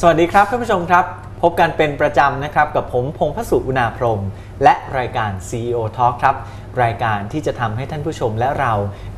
สวัสดีครับท่านผู้ชมครับ พบกันเป็นประจำนะครับกับผมพงพสุอุณาพรม และรายการ CEO Talk ครับ รายการที่จะทำให้ท่านผู้ชมและเรา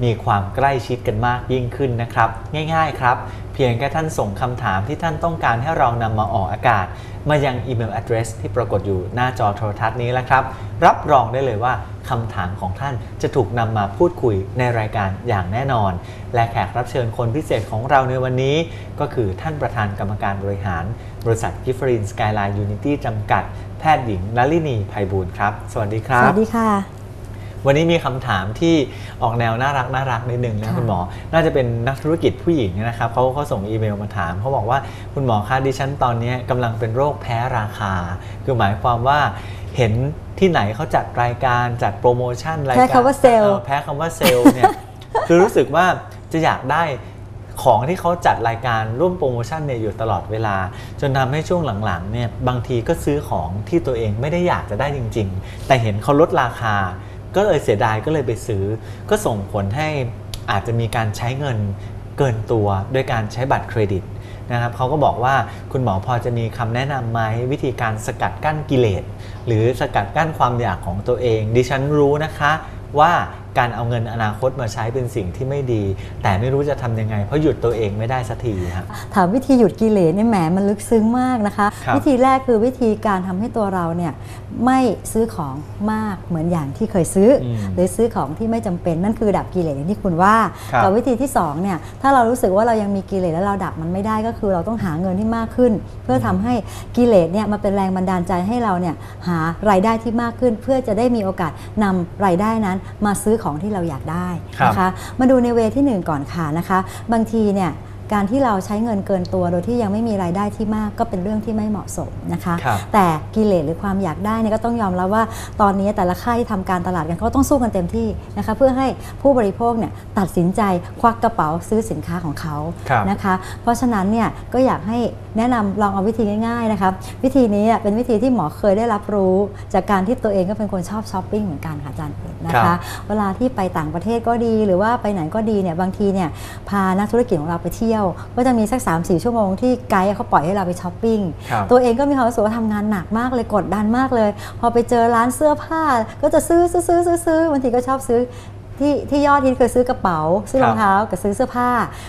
มีความใกล้ชิดกันมากยิ่งขึ้นนะครับ ง่ายๆครับ เพียงแค่ท่านส่งคำถามที่ท่านต้องการให้เรานำมาออกอากาศ มายังอีเมล address ที่ปรากฏอยู่หน้าจอโทรทัศน์นี้แล้วครับ รับรองได้เลยว่าคำถามของท่านจะถูกนำมาพูดคุยในรายการอย่างแน่นอน และแขกรับเชิญคนพิเศษของเราในวันนี้ ก็คือท่านประธานกรรมการบริหาร บริษัทกิฟฟรินสกายไลน์ยูนิตี้จำกัด แพทย์หญิงลลินีภัยบูลย์ครับ สวัสดีครับ สวัสดีค่ะ วันนี้มีคำถามที่ออกแนวน่ารักน่ารักนิดนึงนะค่ะคุณหมอ น่าจะเป็นนักธุรกิจผู้หญิงนะครับเขาเขาส่งอีเมลมาถามเขาบอกว่าคุณหมอคะดิฉันตอนนี้กำลังเป็นโรคแพ้ราคา คือหมายความว่าเห็นที่ไหนเขาจัดรายการจัดโปรโมชั่นรายการแพ้คำว่าเซลล์ออแพ้คำว่าเซลล์เนี่ยคือรู้สึกว่าจะอยากได้ของที่เขาจัดรายการร่วมโปรโมชั่นเนี่ยอยู่ตลอดเวลา จนทำให้ช่วงหลังๆเนี่ยบางทีก็ซื้อของที่ตัวเองไม่ได้อยากจะได้จริง ๆ แต่เห็นเขาลดราคา ก็เลยเสียดายก็เลยไปซื้อ ก็ส่งผลให้อาจจะมีการใช้เงินเกินตัวด้วยการใช้บัตรเครดิตนะครับเขาก็บอกว่าคุณหมอพอจะมีคำแนะนำไหมวิธีการสกัดกั้นกิเลส หรือสกัดกั้นความอยากของตัวเอง ดิฉันรู้นะคะว่า การเอาเงินอนาคตมาใช้เป็นสิ่งที่ไม่ดี แต่ไม่รู้จะทำยังไง เพราะหยุดตัวเองไม่ได้สักทีครับถามวิธีหยุดกิเลสเนี่ยแหมมันลึกซึ้งมากนะคะครับวิธีแรกคือวิธีการทำให้ตัวเราเนี่ยไม่ซื้อของมากเหมือนอย่างที่เคยซื้ออมหรือซื้อของที่ไม่จำเป็นนั่นคือดับกิเลสอย่างที่คุณว่าครับกับวิธีที่สองเนี่ยถ้าเรารู้สึกว่าเรายังมีกิเลสแล้วเราดับมันไม่ได้ก็คือเราต้องหาเงินที่มากขึ้น เพื่อทำให้กิเลสเนี่ยมาเป็นแรงบันดาลใจให้เราเนี่ยหารายได้ที่มากขึ้น เพื่อจะได้มีโอกาสนำรายได้นั้นมาซื้อของที่เราอยากได้ครับนะคะมาดูในเวที่หนึ่งก่อนค่ะนะคะ บางทีเนี่ย การที่เราใช้เงินเกินตัวโดยที่ยังไม่มีรายได้ที่มากก็เป็นเรื่องที่ไม่เหมาะสมนะคะครับแต่กิเลสหรือความอยากได้เนี่ยก็ต้องยอมรับว่าตอนนี้แต่ละค่ายที่ทำการตลาดกันเขาต้องสู้กันเต็มที่นะคะเพื่อให้ผู้บริโภคเนี่ยตัดสินใจควักกระเป๋าซื้อสินค้าของเขาครับนะคะ เพราะฉะนั้นเนี่ยก็อยากให้แนะนำลองเอาวิธีง่ายๆนะคะวิธีนี้เป็นวิธีที่หมอเคยได้รับรู้ จากการที่ตัวเองก็เป็นคนชอบช้อปปิ้งเหมือนกันค่ะอาจารย์เอกนะครัคะบเวลาที่ไปต่างประเทศก็ดี หรือว่าไปไหนก็ดีเนี่ยบางทีเนี่ยพานักธุรกิจของเราไปเที่ยวก็จะมีสัก3 4ชั่วโมงที่ไกด์เขาปล่อยให้เราไปช้อปปิ้งครับตัวเองก็มีความรู้สึกว่าทำงานหนักมากเลยกดดันมากเลย พอไปเจอร้านเสื้อผ้าก็จะซื้อซื้อซื้อซื้อซื้อบางทีก็ชอบซื้อ ที่ที่ยอดฮิตคือซื้อกระเป๋า ซื้อรองเท้ากับซื้อเสื้อผ้า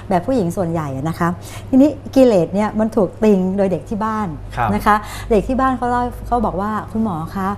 แบบผู้หญิงส่วนใหญ่อะนะคะทีนี้กิเลสเนี่ยมันถูกติงโดยเด็กที่บ้านครับนะคะ เด็กที่บ้านเขาเล่าเขาบอกว่าคุณหมอคะ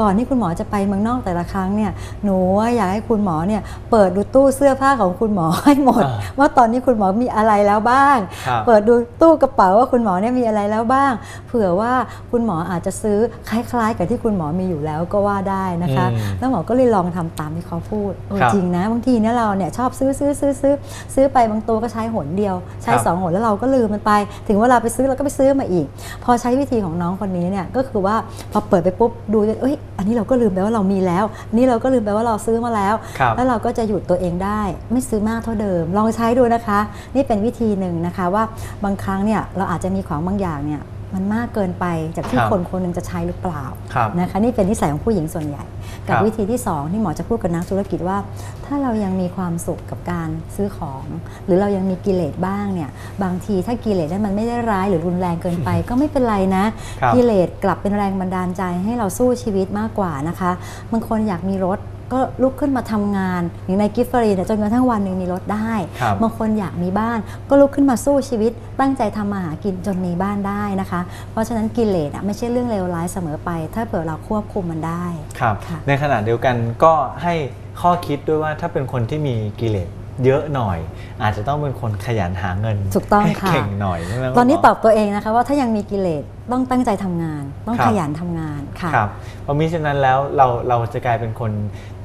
ก่อนที่คุณหมอจะไปเมืองนอกแต่ละครั้งเนี่ยหนูอยากให้คุณหมอเนี่ยเปิดดูตู้เสื้อผ้าของคุณหมอให้หมดอ่าว่าตอนนี้คุณหมอมีอะไรแล้วบ้างครับเปิดดูตู้กระเป๋าว่าคุณหมอเนี่ยมีอะไรแล้วบ้าง เผื่อว่าคุณหมออาจจะซื้อคล้ายๆ กับที่คุณหมอมีอยู่แล้วก็ว่าได้นะคะอืมแล้วหมอก็เลยลองทำตามที่เขาพูดเออครับจริงนะบางทีเนี่ยเราเนี่ยชอบซื้อซื้อซื้อซื้อซื้อไปบางตัวก็ใช้หนเดียว ใช้ครับสองหนแล้วเราก็ลืมมันไป ถึงเวลาไปซื้อเราก็ไปซื้อมาอีก พอใช้วิธีของน้องคนนี้เนี่ยก็คือว่าพอเปิดไปปุ๊บดูเอ้ยอันนี้เราก็ลืมไปว่าเรามีแล้วอันนี่เราก็ลืมไปว่าเราซื้อมาแล้วครับแล้วเราก็จะหยุดตัวเองได้ ไม่ซื้อมากเท่าเดิม ลองใช้ดูนะคะ นี่เป็นวิธีหนึ่งนะคะว่าบางครั้งเนี่ยเราอาจจะมีของบางอย่างเนี่ย มันมากเกินไปจากที่ครับคนคนหนึงจะใช้หรือเปล่าครับนะคะนี่เป็นนิสัยของผู้หญิงส่วนใหญ่ กับครับวิธีที่2ที่หมอจะพูดกับนักธุรกิจว่า ถ้าเรายังมีความสุขกับการซื้อของ หรือเรายังมีกิเลสบ้างเนี่ยบางทีถ้ากิเลสนั้นมันไม่ได้ร้ายหรือรุนแรงเกินไป ก็ไม่เป็นไรนะ ครับ กิเลสกลับเป็นแรงบันดาลใจให้เราสู้ชีวิตมากกว่านะคะบางคนอยากมีรถ ก็ลุกขึ้นมาทำงานอย่างในกิฟฟรีเนี่ยจนกระทั่งวันหนึ่งมีรถได้ครับบางคนอยากมีบ้าน ก็ลุกขึ้นมาสู้ชีวิต ตั้งใจทำมาหากินจนมีบ้านได้นะคะ เพราะฉะนั้นกิเลสอะไม่ใช่เรื่องเลวร้ายเสมอไป ถ้าเผื่อเราควบคุมมันได้ครับค่ะในขณะเดียวกันก็ให้ข้อคิดด้วยว่าถ้าเป็นคนที่มีกิเลสเยอะหน่อย อาจจะต้องเป็นคนขยันหาเงินถูกต้องให้ค่ะเก่งหน่อยใช่ไหมตอนนี้คุณหมตอบตัวเองนะคะว่าถ้ายังมีกิเลสต้องตั้งใจทำงาน ต้องครับขยันทำงานค่ะครับเพราะมิฉะนั้นแล้วเราเราจะกลายเป็นคน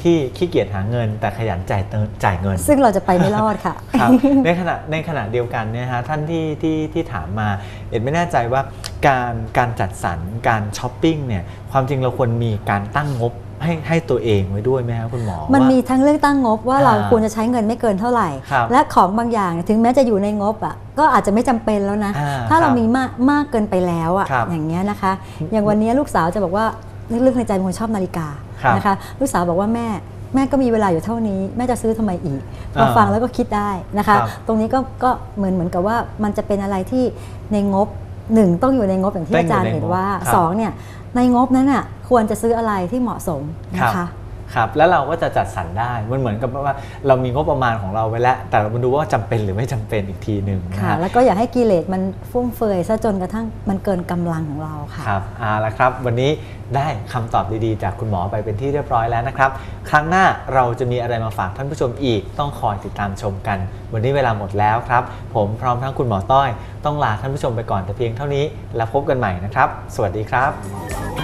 ที่ขี้เกียจหาเงิน แต่ขยันจ่ายเติมจ่ายเงิน ซึ่งเราจะไปไม่รอดค่ะครับในขณะในขณะเดียวกันเนี่ยฮะท่านที่ที่ที่ถามมาเอ็ดไม่แน่ใจว่าการการจัดสรรการช้อปปิ้งเนี่ยความจริงเราควรมีการตั้งงบให้ให้ตัวเองไว้ด้วยไหมครับคุณหมอ มันว่ามีทั้งเรื่องตั้งงบว่าอ่าเราควรจะใช้เงินไม่เกินเท่าไหร่ครับและของบางอย่างเนี่ยถึงแม้จะอยู่ในงบอะก็อาจจะไม่จำเป็นแล้วนะอ่าถ้าเราครับมีมากมากเกินไปแล้วอะครับอย่างเงี้ยนะคะ อย่างวันนี้ลูกสาวจะบอกว่าลึกๆในใจเป็นคนชอบนาฬิกาครับ นะคะลูกสาวบอกว่าแม่แม่ก็มีเวลาอยู่เท่านี้แม่จะซื้อทำไมอีกพออ่าฟังแล้วก็คิดได้นะคะครับตรงนี้ก็ก็เหมือนเหมือนกับว่ามันจะเป็นอะไรที่ในงบหนึ่งต้องอยู่ในงบอย่างที่ต้องอยู่อาจารย์ในเห็นงบว่าครับสองเนี่ยในงบนั้นน่ะควรจะซื้ออะไรที่เหมาะสมนะครัคะบ ครับแล้วเราก็จะจัดสรรได้มันเหมือนกับว่าเรามีงบประมาณของเราไว้แล้ว แต่เรามาดูว่าจำเป็นหรือไม่จำเป็นอีกทีหนึ่งนะค่ะฮะแล้วก็อย่าให้กิเลสมันฟุ่มเฟือยซะจนกระทั่งมันเกินกำลังของเราค่ะครับเอาละครับ วันนี้ได้คำตอบดีๆ จากคุณหมอไปเป็นที่เรียบร้อยแล้วนะครับ ครั้งหน้าเราจะมีอะไรมาฝากท่านผู้ชมอีกต้องคอยติดตามชมกัน วันนี้เวลาหมดแล้วครับ ผมพร้อมทั้งคุณหมอต้อย ต้องลาท่านผู้ชมไปก่อนแต่เพียงเท่านี้ แล้วพบกันใหม่นะครับ สวัสดีครับ